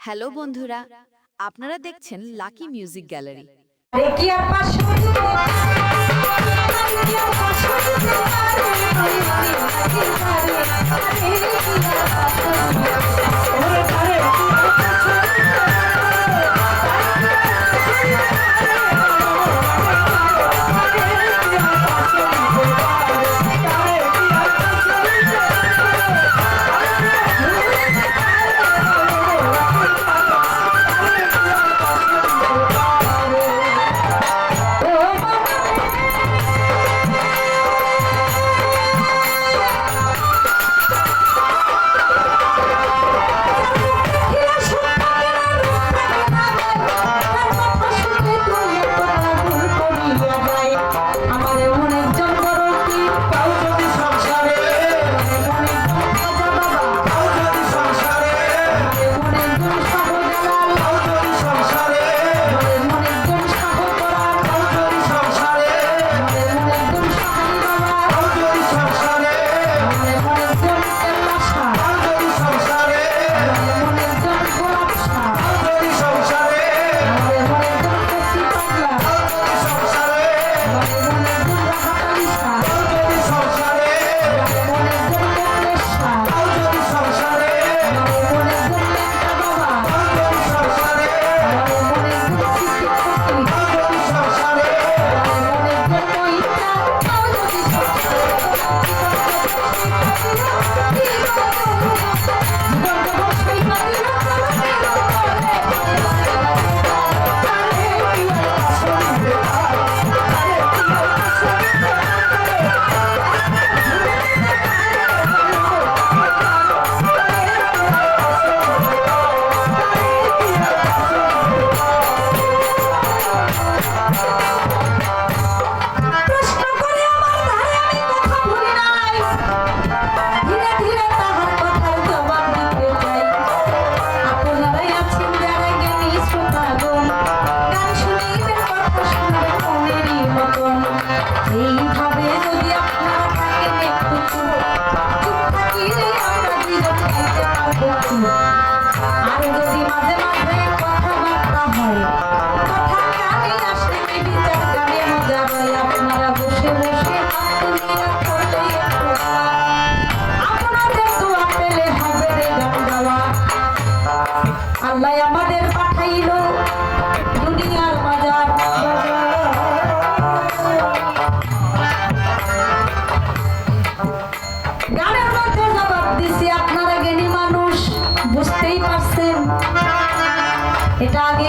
Hello বন্ধুরা আপনারা দেখছেন লাকি মিউজিক গ্যালারি আমাদের পাঠাইল দুনিয়ার বাজার। গানের মধ্যে দিছি আপনারা জ্ঞানী মানুষ বুঝতেই পারছেন। এটা আগে